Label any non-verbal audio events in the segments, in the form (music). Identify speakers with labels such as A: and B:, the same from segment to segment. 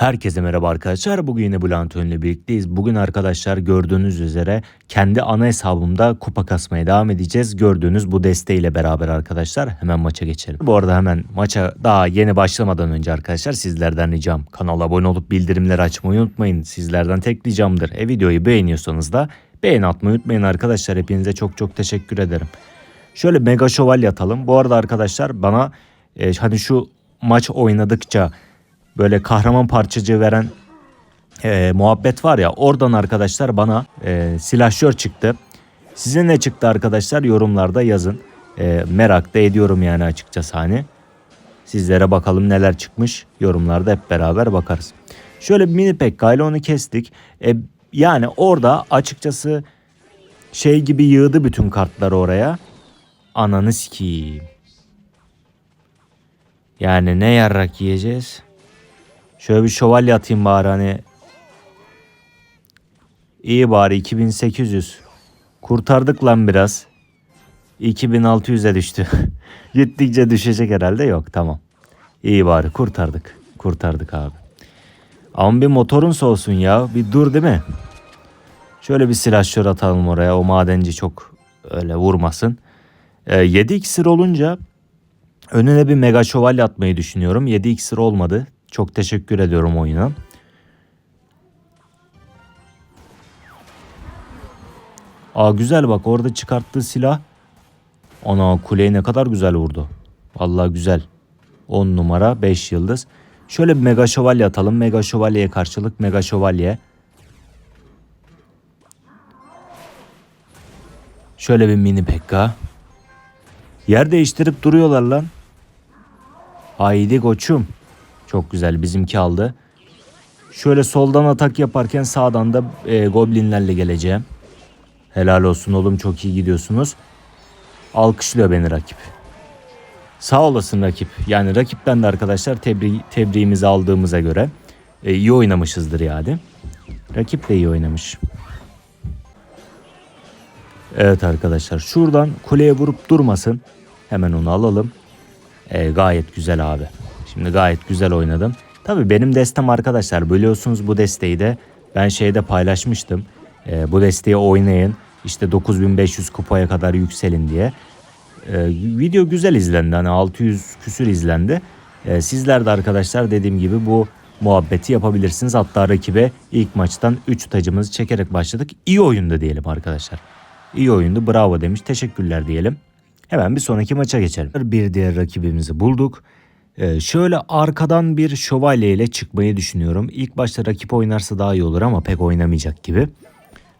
A: Herkese merhaba arkadaşlar. Bugün yine Bülent Ön'le birlikteyiz. Bugün arkadaşlar gördüğünüz üzere kendi ana hesabımda kupa kasmaya devam edeceğiz. Gördüğünüz bu desteğiyle beraber arkadaşlar hemen maça geçelim. Bu arada hemen maça daha yeni başlamadan önce arkadaşlar sizlerden ricam kanala abone olup bildirimleri açmayı unutmayın. Sizlerden tek ricamdır. E videoyu beğeniyorsanız da beğen atmayı unutmayın arkadaşlar. Hepinize çok çok teşekkür ederim. Şöyle mega şövalye atalım. Bu arada arkadaşlar bana e, hani şu maç oynadıkça böyle kahraman parçacığı veren e, muhabbet var ya oradan arkadaşlar bana e, silahşör çıktı. Size ne çıktı arkadaşlar yorumlarda yazın. E, merak da ediyorum yani açıkçası hani. Sizlere bakalım neler çıkmış yorumlarda hep beraber bakarız. Şöyle bir mini pekka ile onu kestik. E, yani orada açıkçası şey gibi yığdı bütün kartları oraya. Ananı sikeyim. Yani ne yarrak yiyeceğiz? Şöyle bir şövalye atayım bari hani. İyi bari 2800. Kurtardık lan biraz. 2600'e düştü. (laughs) Gittikçe düşecek herhalde yok tamam. İyi bari kurtardık. Kurtardık abi. Ama bir motorun soğusun ya. Bir dur değil mi? Şöyle bir silahşör atalım oraya. O madenci çok öyle vurmasın. Ee, 7 iksir olunca önüne bir mega şövalye atmayı düşünüyorum. 7 iksir olmadı. Çok teşekkür ediyorum oyuna. Aa güzel bak orada çıkarttığı silah. Ana kuleyi ne kadar güzel vurdu. Vallahi güzel. 10 numara 5 yıldız. Şöyle bir mega şövalye atalım. Mega şövalyeye karşılık mega şövalye. Şöyle bir mini pekka. Yer değiştirip duruyorlar lan. Haydi koçum. Çok güzel bizimki aldı. Şöyle soldan atak yaparken sağdan da e, goblinlerle geleceğim. Helal olsun oğlum çok iyi gidiyorsunuz. Alkışlıyor beni rakip. Sağ olasın rakip. Yani rakipten de arkadaşlar tebri tebriğimizi aldığımıza göre e, iyi oynamışızdır yani. Rakip de iyi oynamış. Evet arkadaşlar şuradan kuleye vurup durmasın. Hemen onu alalım. E, gayet güzel abi. Şimdi gayet güzel oynadım. Tabii benim destem arkadaşlar biliyorsunuz bu desteği de ben şeyde paylaşmıştım. E, bu desteği oynayın işte 9500 kupaya kadar yükselin diye. E, video güzel izlendi hani 600 küsür izlendi. E, sizler de arkadaşlar dediğim gibi bu muhabbeti yapabilirsiniz. Hatta rakibe ilk maçtan 3 tacımızı çekerek başladık. İyi oyundu diyelim arkadaşlar. İyi oyundu bravo demiş teşekkürler diyelim. Hemen bir sonraki maça geçelim. Bir diğer rakibimizi bulduk. Ee, şöyle arkadan bir şövalye ile çıkmayı düşünüyorum. İlk başta rakip oynarsa daha iyi olur ama pek oynamayacak gibi.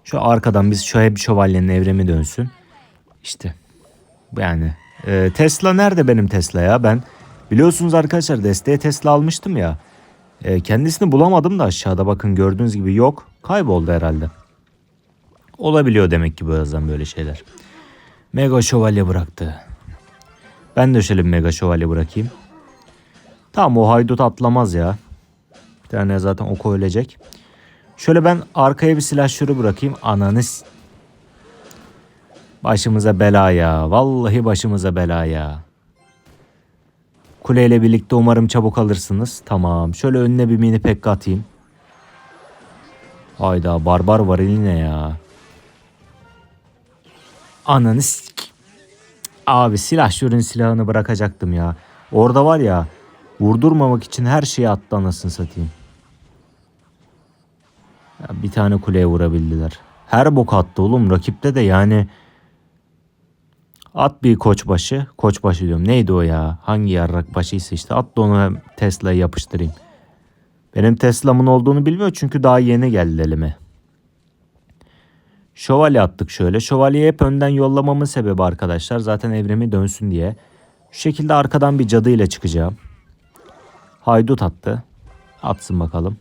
A: Şu arkadan biz şöyle bir şövalyenin evremi dönsün. İşte yani e, Tesla nerede benim Tesla ya? Ben biliyorsunuz arkadaşlar desteğe Tesla almıştım ya. E, kendisini bulamadım da aşağıda bakın gördüğünüz gibi yok. Kayboldu herhalde. Olabiliyor demek ki bazen böyle şeyler. Mega şövalye bıraktı. Ben de şöyle bir mega şövalye bırakayım. Tamam o haydut atlamaz ya. Bir tane zaten oku ölecek. Şöyle ben arkaya bir silahşörü bırakayım. Ananız. Başımıza bela ya. Vallahi başımıza bela ya. Kuleyle birlikte umarım çabuk alırsınız. Tamam. Şöyle önüne bir mini pek atayım. Hayda barbar var eline ya. Ananı Abi silahşörün silahını bırakacaktım ya. Orada var ya vurdurmamak için her şeyi attı anasını satayım. Ya bir tane kuleye vurabildiler. Her bok attı oğlum. Rakipte de yani at bir koçbaşı. Koçbaşı diyorum. Neydi o ya? Hangi yarrak başıysa işte. At da onu Tesla'ya yapıştırayım. Benim Tesla'mın olduğunu bilmiyor çünkü daha yeni geldi elime. Şövalye attık şöyle. Şövalyeyi hep önden yollamamın sebebi arkadaşlar. Zaten evrimi dönsün diye. Şu şekilde arkadan bir cadı ile çıkacağım. Haydut attı. Atsın bakalım.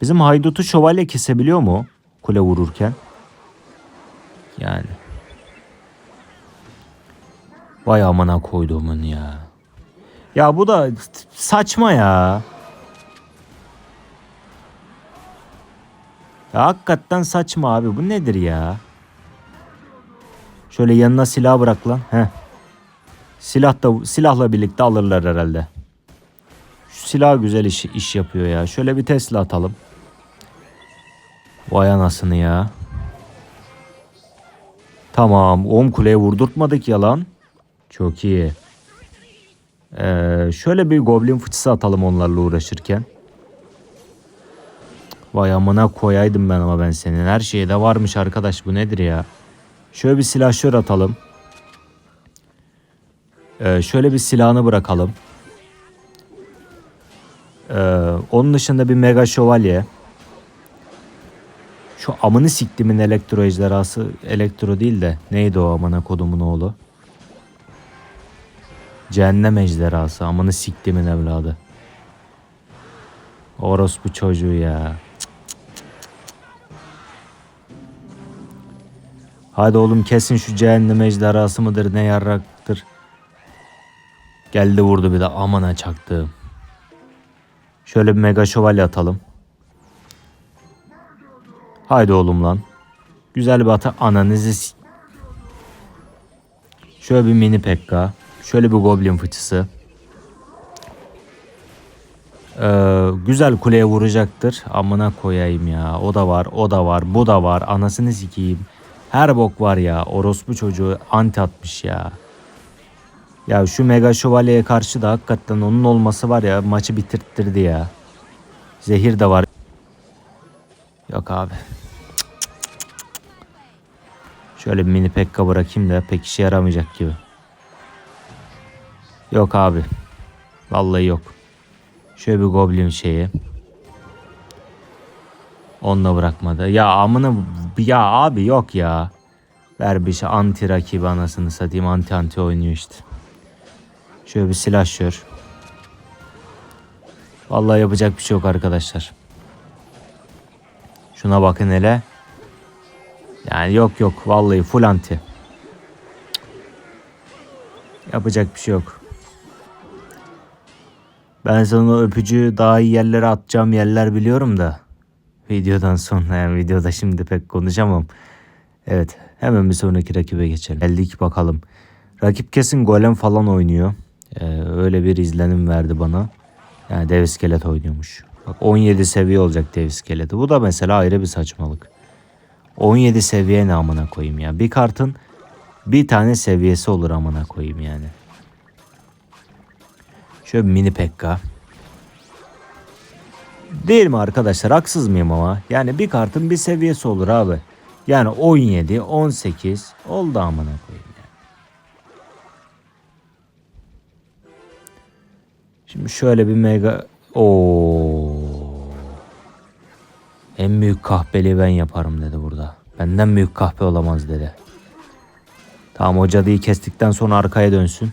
A: Bizim haydutu şövalye kesebiliyor mu? Kule vururken. Yani. Vay amına koyduğumun ya. Ya bu da saçma ya. Ya hakikaten saçma abi. Bu nedir ya? Şöyle yanına silah bırak lan. Heh. Silah da silahla birlikte alırlar herhalde. Şu silah güzel iş, iş yapıyor ya. Şöyle bir Tesla atalım. Vay anasını ya. Tamam. Om kuleye vurdurtmadık ya lan. Çok iyi. Ee, şöyle bir goblin fıçısı atalım onlarla uğraşırken. Vay amına koyaydım ben ama ben senin. Her şeyde varmış arkadaş bu nedir ya? Şöyle bir silahşör atalım. Ee, şöyle bir silahını bırakalım. Ee, onun dışında bir mega şövalye. Şu amını siktimin elektro ejderhası elektro değil de neydi o amına kodumun oğlu? Cehennem ejderhası amını siktimin evladı. Orospu çocuğu ya. Hadi oğlum kesin şu cehennem ejderhası mıdır ne yarraktır. Geldi vurdu bir de amana çaktım. Şöyle bir mega şövalye atalım. Haydi oğlum lan. Güzel bir ata ananızı Şöyle bir mini pekka. Şöyle bir goblin fıçısı. Ee, güzel kuleye vuracaktır. Amına koyayım ya. O da var, o da var, bu da var. Anasını sikeyim. Her bok var ya. Orospu çocuğu anti atmış ya. Ya şu Mega Şövalye'ye karşı da hakikaten onun olması var ya maçı bitirttirdi ya. Zehir de var. Yok abi. Şöyle bir mini pekka bırakayım da pek işe yaramayacak gibi. Yok abi. Vallahi yok. Şöyle bir goblin şeyi. Onunla bırakmadı. Ya amına ya abi yok ya. Ver bir şey anti rakibi anasını satayım anti anti oynuyor işte. Şöyle bir silahşör. Vallahi yapacak bir şey yok arkadaşlar. Şuna bakın hele. Yani yok yok vallahi full anti. Yapacak bir şey yok. Ben sana öpücüğü daha iyi yerlere atacağım yerler biliyorum da. Videodan sonra yani videoda şimdi pek konuşamam. Evet hemen bir sonraki rakibe geçelim. Geldik bakalım. Rakip kesin golem falan oynuyor. Ee, öyle bir izlenim verdi bana. Yani dev iskelet oynuyormuş. Bak 17 seviye olacak dev iskeleti. Bu da mesela ayrı bir saçmalık. 17 seviye ne amına koyayım ya. Bir kartın bir tane seviyesi olur amına koyayım yani. Şöyle bir mini pekka. Değil mi arkadaşlar? Haksız mıyım ama? Yani bir kartın bir seviyesi olur abi. Yani 17, 18 oldu amına koyayım. Şimdi şöyle bir mega... Oo. En büyük kahpeliği ben yaparım dedi burada. Benden büyük kahpe olamaz dedi. Tamam o cadıyı kestikten sonra arkaya dönsün.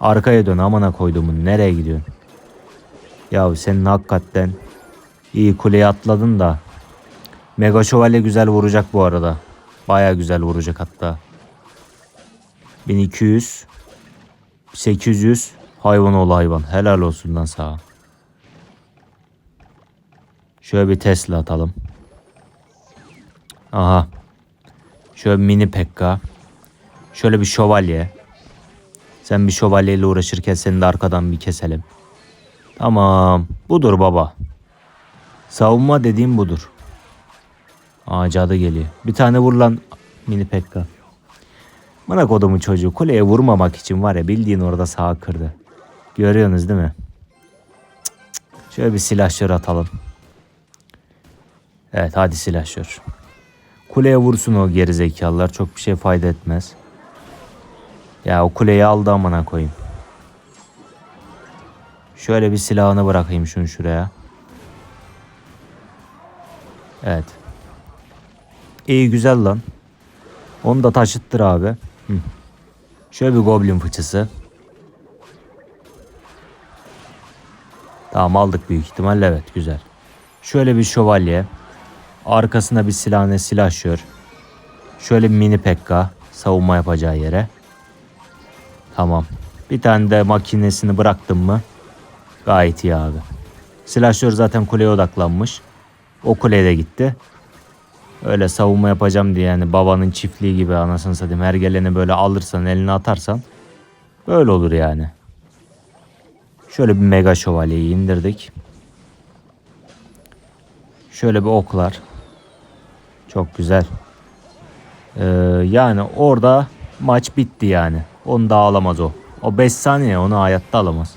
A: Arkaya dön amına koyduğumun nereye gidiyorsun? Ya senin hakikaten iyi kuleye atladın da. Mega şövalye güzel vuracak bu arada. Baya güzel vuracak hatta. 1200 800 hayvan oğlu hayvan. Helal olsun lan sağa. Şöyle bir Tesla atalım. Aha. Şöyle bir mini pekka. Şöyle bir şövalye. Sen bir şövalyeyle uğraşırken seni de arkadan bir keselim. Tamam. Budur baba. Savunma dediğim budur. Aa cadı geliyor. Bir tane vur lan mini pekka. Bana kodumu çocuğu kuleye vurmamak için var ya bildiğin orada sağa kırdı. Görüyorsunuz değil mi? Şöyle bir silahşör atalım. Evet hadi silahşör. Kuleye vursun o gerizekalılar çok bir şey fayda etmez. Ya o kuleyi aldı amına koyayım. Şöyle bir silahını bırakayım şunu şuraya. Evet. İyi güzel lan. Onu da taşıttır abi. Hı. Şöyle bir goblin fıçısı. Tamam aldık büyük ihtimalle evet güzel. Şöyle bir şövalye. Arkasına bir silahne silahşör. Şöyle bir mini pekka savunma yapacağı yere. Tamam. Bir tane de makinesini bıraktım mı gayet iyi abi. Silahşör zaten kuleye odaklanmış. O kuleye de gitti. Öyle savunma yapacağım diye yani babanın çiftliği gibi anasını satayım her geleni böyle alırsan eline atarsan böyle olur yani. Şöyle bir mega şövalyeyi indirdik. Şöyle bir oklar. Çok güzel. Ee, yani orada maç bitti yani. Onu da alamaz o. O 5 saniye onu hayatta alamaz.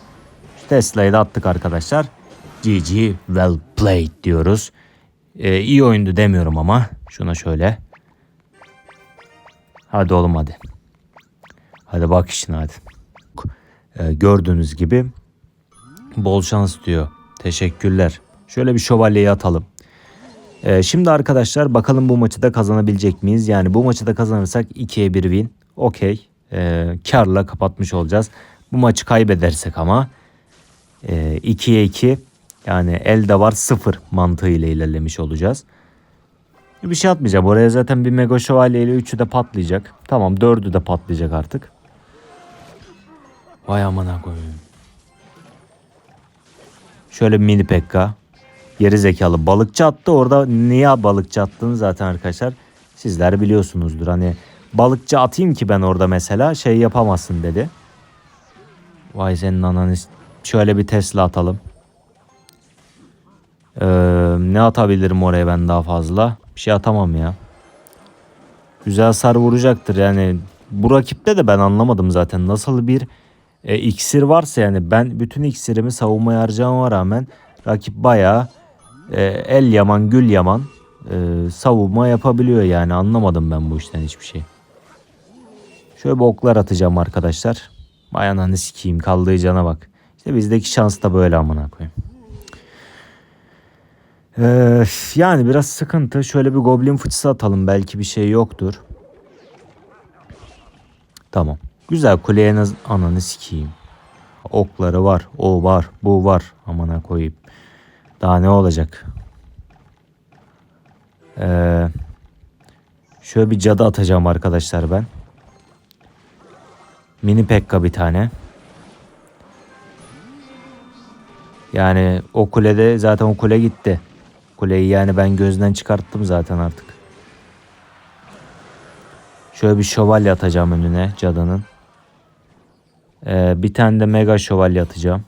A: Şu Tesla'yı da attık arkadaşlar. GG well played diyoruz. Ee, iyi oyundu demiyorum ama. Şuna şöyle. Hadi oğlum hadi. Hadi bak işine hadi. Ee, gördüğünüz gibi bol şans diyor. Teşekkürler. Şöyle bir şövalyeyi atalım. Ee, şimdi arkadaşlar bakalım bu maçı da kazanabilecek miyiz? Yani bu maçı da kazanırsak 2'ye 1 win. Okey. Ee, karla kapatmış olacağız. Bu maçı kaybedersek ama e, 2'ye 2 yani elde var 0 mantığıyla ilerlemiş olacağız. Bir şey atmayacağım. Oraya zaten bir mega şövalye ile 3'ü de patlayacak. Tamam 4'ü de patlayacak artık. Vay amına koyayım. Şöyle mini pekka. Geri zekalı balıkçı attı. Orada niye balıkçı attığını zaten arkadaşlar sizler biliyorsunuzdur. Hani balıkçı atayım ki ben orada mesela şey yapamazsın dedi. Vay senin ananı. Şöyle bir Tesla atalım. Ee, ne atabilirim oraya ben daha fazla? Bir şey atamam ya. Güzel hasar vuracaktır yani. Bu rakipte de ben anlamadım zaten. Nasıl bir e, iksir varsa yani ben bütün iksirimi savunmaya harcamama rağmen rakip bayağı e, el yaman gül yaman e, savunma yapabiliyor yani anlamadım ben bu işten hiçbir şey. Şöyle bir oklar atacağım arkadaşlar. Vay ananı sikeyim kaldığı cana bak. İşte bizdeki şans da böyle amına koyayım. Ee, yani biraz sıkıntı. Şöyle bir goblin fıçısı atalım. Belki bir şey yoktur. Tamam. Güzel kuleye naz- ananı sikeyim. Okları var. O var. Bu var. Amına koyayım. Daha ne olacak? Ee, şöyle bir cadı atacağım arkadaşlar ben. Mini pekka bir tane. Yani o kulede zaten o kule gitti. Kuleyi yani ben gözden çıkarttım zaten artık. Şöyle bir şövalye atacağım önüne cadının. Ee, bir tane de mega şövalye atacağım.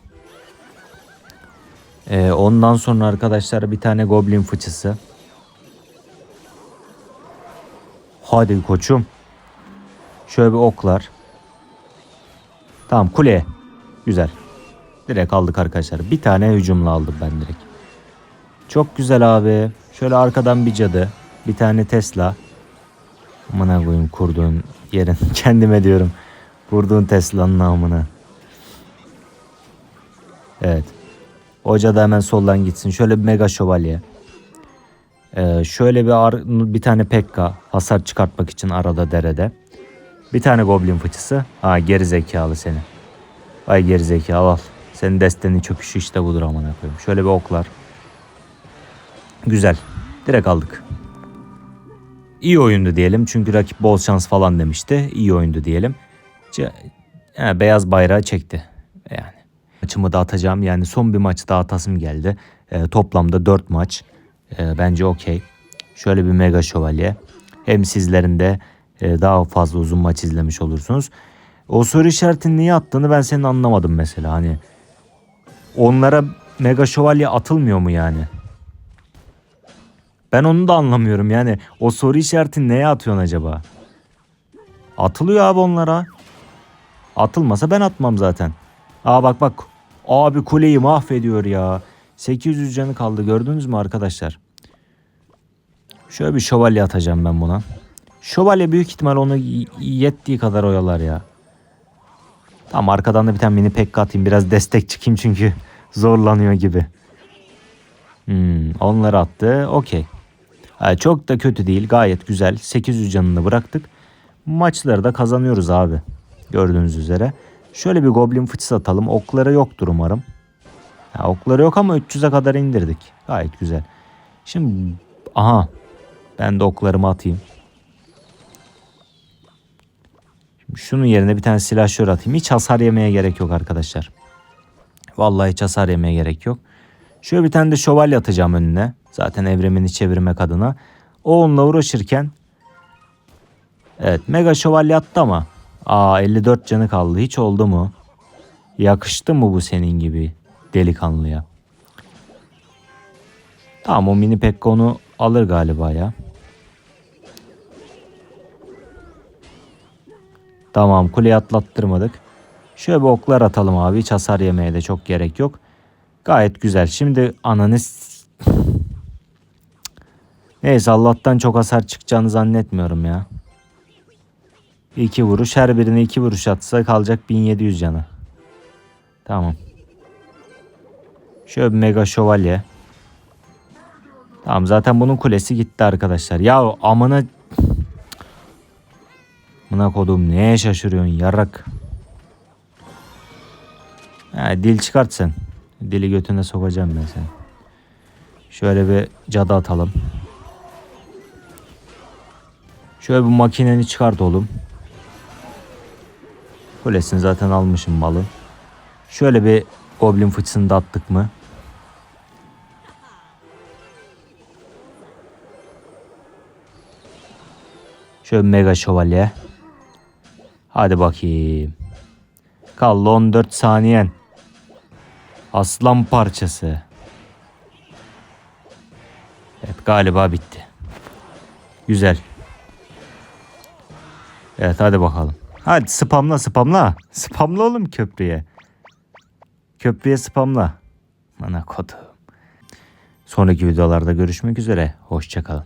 A: Ee, ondan sonra arkadaşlar bir tane goblin fıçısı. Hadi koçum. Şöyle bir oklar. Tamam kuleye. Güzel. Direkt aldık arkadaşlar. Bir tane hücumla aldım ben direkt. Çok güzel abi. Şöyle arkadan bir cadı. Bir tane Tesla. Amına koyayım kurduğun yerin. (laughs) Kendime diyorum. Kurduğun Tesla'nın namına. Evet. Hoca da hemen soldan gitsin. Şöyle bir mega şövalye. Ee, şöyle bir bir tane pekka hasar çıkartmak için arada derede. Bir tane goblin fıçısı. Ha geri zekalı seni. Ay geri zekalı al. Senin destenin çöküşü işte budur amına koyayım. Şöyle bir oklar. Güzel. Direkt aldık. İyi oyundu diyelim. Çünkü rakip bol şans falan demişti. İyi oyundu diyelim. Ce- beyaz bayrağı çekti. Yani. Maçımı da atacağım. Yani son bir maç daha atasım geldi. Ee, toplamda 4 maç. Ee, bence okey. Şöyle bir mega şövalye. Hem sizlerin de e, daha fazla uzun maç izlemiş olursunuz. O soru işaretini niye attığını ben senin anlamadım mesela. Hani onlara mega şövalye atılmıyor mu yani? Ben onu da anlamıyorum yani. O soru işaretini neye atıyorsun acaba? Atılıyor abi onlara. Atılmasa ben atmam zaten. Aa bak bak. Abi kuleyi mahvediyor ya. 800 canı kaldı gördünüz mü arkadaşlar? Şöyle bir şövalye atacağım ben buna. Şövalye büyük ihtimal onu yettiği kadar oyalar ya. Tamam arkadan da bir tane mini pekka atayım. Biraz destek çıkayım çünkü (laughs) zorlanıyor gibi. Hmm, onları attı. Okey. Ha, çok da kötü değil. Gayet güzel. 800 canını bıraktık. Maçları da kazanıyoruz abi. Gördüğünüz üzere. Şöyle bir goblin fıçısı atalım. Okları yoktur umarım. Ha, okları yok ama 300'e kadar indirdik. Gayet güzel. Şimdi aha ben de oklarımı atayım. Şimdi şunun yerine bir tane silahşör atayım. Hiç hasar yemeye gerek yok arkadaşlar. Vallahi hiç hasar yemeye gerek yok. Şöyle bir tane de şövalye atacağım önüne. Zaten evremini çevirmek adına. O onunla uğraşırken Evet mega şövalye attı ama. Aa 54 canı kaldı. Hiç oldu mu? Yakıştı mı bu senin gibi delikanlıya? Tamam o mini pekka onu alır galiba ya. Tamam kuleyi atlattırmadık. Şöyle bir oklar atalım abi. Hiç hasar yemeye de çok gerek yok. Gayet güzel. Şimdi ananı s- Neyse Allah'tan çok hasar çıkacağını zannetmiyorum ya. İki vuruş. Her birine iki vuruş atsa kalacak 1700 canı. Tamam. Şöyle bir mega şövalye. Tamam zaten bunun kulesi gitti arkadaşlar. Ya amına Mına kodum neye şaşırıyorsun yarak. Ha, dil çıkart sen. Dili götüne sokacağım ben seni. Şöyle bir cadı atalım. Şöyle bir makineni çıkart oğlum. Kulesini zaten almışım malı. Şöyle bir goblin fıçısını da attık mı? Şöyle mega şövalye. Hadi bakayım. Kaldı 14 saniyen. Aslan parçası. Evet galiba bitti. Güzel. Evet hadi bakalım. Hadi spamla spamla. Spamla oğlum köprüye. Köprüye spamla. Ana kodum. Sonraki videolarda görüşmek üzere. Hoşçakalın.